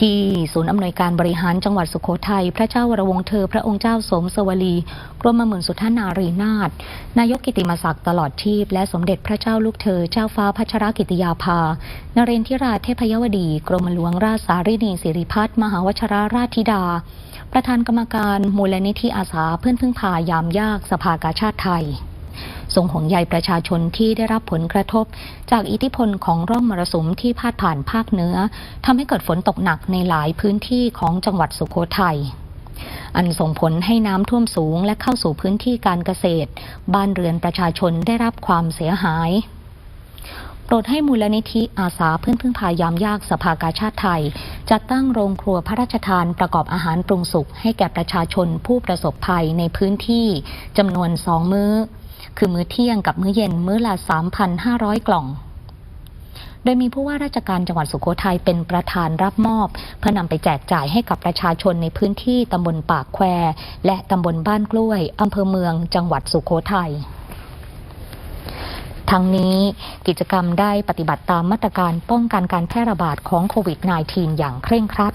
ที่ศูนย์อำนวยการบริหารจังหวัดสุโขทัย พระเจ้าวรวงศ์เธอ พระองค์เจ้าสมสวลี กรมหมื่นสุทธานารีนาถ นายกกิติมศักดิ์ตลอดชีพ และสมเด็จพระเจ้าลูกเธอ เจ้าฟ้าพัชรกิติยาภา นเรนทิราเทพยวดี กรมหลวงราชสารินีสิริพัฒน์มหาวชราราชธิดา ประธานกรรมการมูลนิธิอาสาเพื่อนพึ่งพายามยากสภากาชาติไทย ทรงห่วงใยประชาชนที่ได้รับผลกระทบ จากอิทธิพลของร่องมรสุมที่พาดผ่านภาคเหนือทำให้เกิดฝนตกหนักในหลายพื้นที่ของจังหวัดสุโขทัยอันส่งผลให้น้ำท่วมสูงและเข้าสู่พื้นที่การเกษตร บ้านเรือนประชาชนได้รับความเสียหายโปรดให้มูลนิธิอาสาเพื่อนพึ่งพายามยากสภากาชาติไทย จัดตั้งโรงครัวพระราชทานประกอบอาหารปรุงสุกให้แก่ประชาชนผู้ประสบภัยในพื้นที่จำนวนสองมื้อ คือมื้อเที่ยงกับมื้อเย็นมื้อละ 3,500 กล่อง โดยมีผู้ว่าราชการจังหวัดสุโขทัยเป็นประธานรับมอบ เพื่อนำไปแจกจ่ายให้กับประชาชนในพื้นที่ตำบลปากแคว และตำบลบ้านกล้วยอำเภอเมืองจังหวัดสุโขทัยทั้งนี้กิจกรรมได้ปฏิบัติตามมาตรการป้องกันการแพร่ระบาดของโควิด -19 อย่างเคร่งครัด